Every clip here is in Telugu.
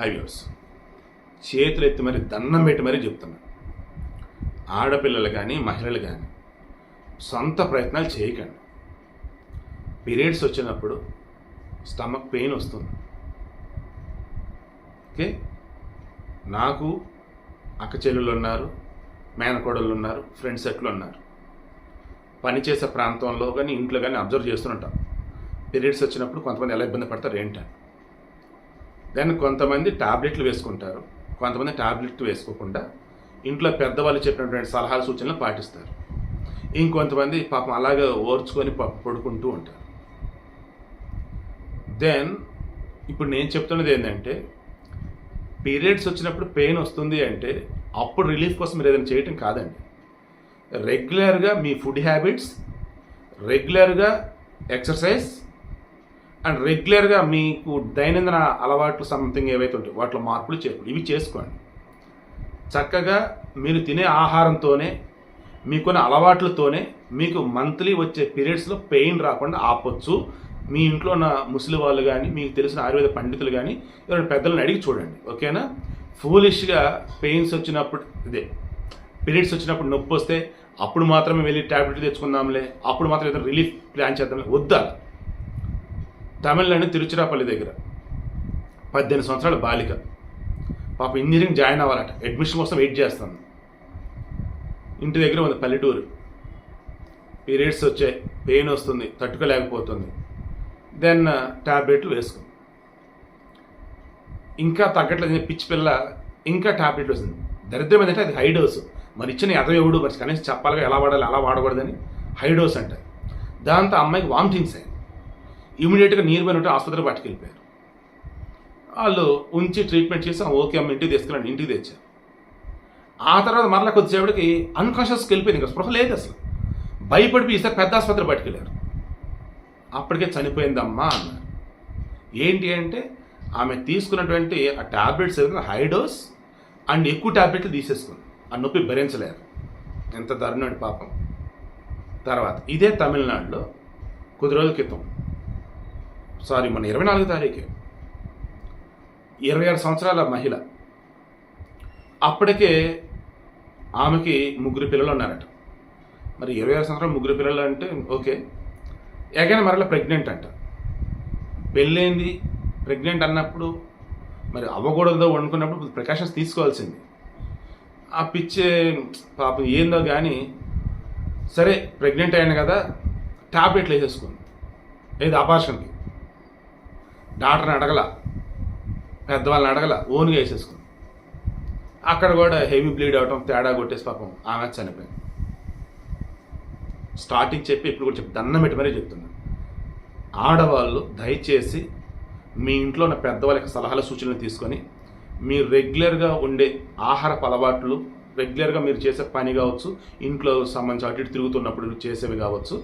హైవ్యూర్స్ చేతులు ఎత్తి మరి దండం పెట్టి మరీ చెప్తున్నా. ఆడపిల్లలు కానీ మహిళలు కానీ సొంత ప్రయత్నాలు చేయకండి. పీరియడ్స్ వచ్చినప్పుడు స్టమక్ పెయిన్ వస్తుంది. ఓకే? నాకు అక్క చెల్లెలు ఉన్నారు మేనకోడళ్ళు ఉన్నారు ఫ్రెండ్స్ సెట్లు ఉన్నారు. పనిచేసే ప్రాంతంలో కానీ ఇంట్లో కానీ అబ్జర్వ్ చేస్తుంటాం పీరియడ్స్ వచ్చినప్పుడు కొంతమంది ఎలా ఇబ్బంది పడతారు ఏంటని. దెన్ కొంతమంది టాబ్లెట్లు వేసుకుంటారు. కొంతమంది టాబ్లెట్ వేసుకోకుండా ఇంట్లో పెద్దవాళ్ళు చెప్పినటువంటి సలహాలు సూచనలు పాటిస్తారు. ఇంకొంతమంది పాపం అలాగే ఓర్చుకొని పడుకుంటూ ఉంటారు. దెన్ ఇప్పుడు నేను చెప్తున్నది ఏంటంటే పీరియడ్స్ వచ్చినప్పుడు పెయిన్ వస్తుంది అంటే అప్పుడు రిలీఫ్ కోసం మీరు ఏదైనా చేయటం కాదండి. రెగ్యులర్గా మీ ఫుడ్ హ్యాబిట్స్ రెగ్యులర్గా ఎక్సర్సైజ్ అండ్ రెగ్యులర్గా మీకు దైనందిన అలవాట్లు సంథింగ్ ఏవైతే ఉంటాయి వాటిలో మార్పులు చేర్పులు ఇవి చేసుకోండి. చక్కగా మీరు తినే ఆహారంతోనే మీకున్న అలవాట్లతోనే మీకు మంత్లీ వచ్చే పీరియడ్స్లో పెయిన్ రాకుండా ఆపొచ్చు. మీ ఇంట్లో ఉన్న ముసలి వాళ్ళు కానీ మీకు తెలిసిన ఆయుర్వేద పండితులు కానీ ఎవరైనా పెద్దలను అడిగి చూడండి. ఓకేనా? ఫూలిష్గా పెయిన్స్ వచ్చినప్పుడు ఇదే పీరియడ్స్ వచ్చినప్పుడు నొప్పి వస్తే అప్పుడు మాత్రమే వెళ్ళి ట్యాబ్లెట్ తెచ్చుకుందాంలే అప్పుడు మాత్రం ఏదైనా రిలీఫ్ ప్లాన్ చేద్దాంలే వద్దా తమిళనాడు తిరుచిరాపల్లి దగ్గర. పద్దెనిమిది సంవత్సరాల బాలిక. పాప ఇంజనీరింగ్ జాయిన్ అవ్వాలట. అడ్మిషన్ కోసం వెయిట్ చేస్తాను ఇంటి దగ్గర ఉంది పల్లెటూరు. పీరియడ్స్ వచ్చాయి. పెయిన్ వస్తుంది. తట్టుకోలేకపోతుంది. దెన్ ట్యాబ్లెట్లు uh, వేసుకుంది. ఇంకా తగ్గట్లేదు పిచ్చి పిల్ల ఇంకా ట్యాబ్లెట్లు వస్తుంది దరిద్రం ఏంటంటే అది హై డోస్ మరి ఇచ్చిన ఎదవెవడు మరి కనీసం చెప్పాలిగా ఎలా వాడాలి అలా వాడకూడదని హై డోస్ అంటారు దాంతో అమ్మాయికి వామిటింగ్స్ అయింది ఇమీడియట్గా నీరు ఉంటే ఆసుపత్రికి పట్టుకెళ్ళిపోయారు. వాళ్ళు ఉంచి ట్రీట్మెంట్ చేసి ఓకే అమ్మ ఇంటికి తీసుకెళ్ళండి ఇంటికి తెచ్చారు. ఆ తర్వాత మరలా కొద్దిసేపటికి అన్కాన్షియస్కి వెళ్ళిపోయింది ఇంకా. స్పృహ లేదు అసలు. భయపడిపోయి ఈసారి పెద్ద ఆసుపత్రి పట్టుకెళ్ళారు. అప్పటికే చనిపోయిందమ్మా అన్నారు. ఏంటి అంటే ఆమె తీసుకున్నటువంటి ఆ టాబ్లెట్స్ ఏదైనా హై డోస్ అండ్ ఎక్కువ టాబ్లెట్లు తీసేసుకుంది. ఆ నొప్పి భరించలేరు ఎంత దారుణం పాపం. తర్వాత ఇదే తమిళనాడులో కొద్ది రోజుల క్రితం సారీ మన ఇరవై నాలుగో తారీఖు. ఇరవై ఆరు సంవత్సరాల మహిళ. అప్పటికే ఆమెకి ముగ్గురు పిల్లలు ఉన్నారట. మరి ఇరవై ఆరు సంవత్సరాలు ముగ్గురు పిల్లలు అంటే ఓకే. ఎగైనా మరలా ప్రెగ్నెంట్ అంట. పెళ్ళైంది ప్రెగ్నెంట్ అన్నప్పుడు మరి అవ్వకూడదో వండుకున్నప్పుడు ప్రికాషన్స్ తీసుకోవాల్సింది. ఆ పిచ్చే పాపం ఏందో కానీ సరే ప్రెగ్నెంట్ అయ్యాను కదా ట్యాబ్లెట్లు వేసేసుకుంది ఏది అపార్షన్కి డాక్టర్ని అడగల పెద్దవాళ్ళని అడగల ఓన్గా వేసేసుకుంది అక్కడ కూడా హెవీ బ్లీడ్ అవటం తేడా కొట్టేసి పాపం ఆమె చనిపోయింది. స్టార్టింగ్ చెప్పి ఇప్పుడు కూడా చెప్పి దండం పెట్టి మరీ చెప్తున్నాను ఆడవాళ్ళు దయచేసి మీ ఇంట్లో ఉన్న పెద్దవాళ్ళ యొక్క సలహాల సూచనలు తీసుకొని మీరు రెగ్యులర్గా ఉండే ఆహారపు అలవాట్లు రెగ్యులర్గా మీరు చేసే పని కావచ్చు ఇంట్లో సంబంధించి అటు ఇటు తిరుగుతున్నప్పుడు చేసేవి కావచ్చు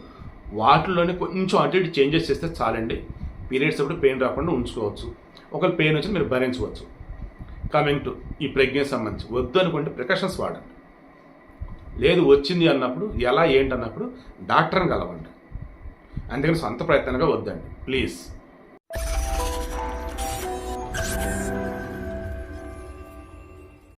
వాటిలోనే కొంచెం అటు ఇటు చేంజెస్ చేస్తే చాలండి. పీరియడ్స్ అప్పుడు పెయిన్ రాకుండా ఉంచుకోవచ్చు. ఒకవేళ పెయిన్ వచ్చి మీరు భరించవచ్చు. కమింగ్ టు ఈ ప్రెగ్నెన్సీ సంబంధించి వద్దు అనుకుంటే ప్రికాషన్స్ వాడండి. లేదు వచ్చింది అన్నప్పుడు ఎలా ఏంటి అన్నప్పుడు డాక్టర్ని కలవండి. అందుకని సొంత ప్రయత్నంగా వద్దండి. ప్లీజ్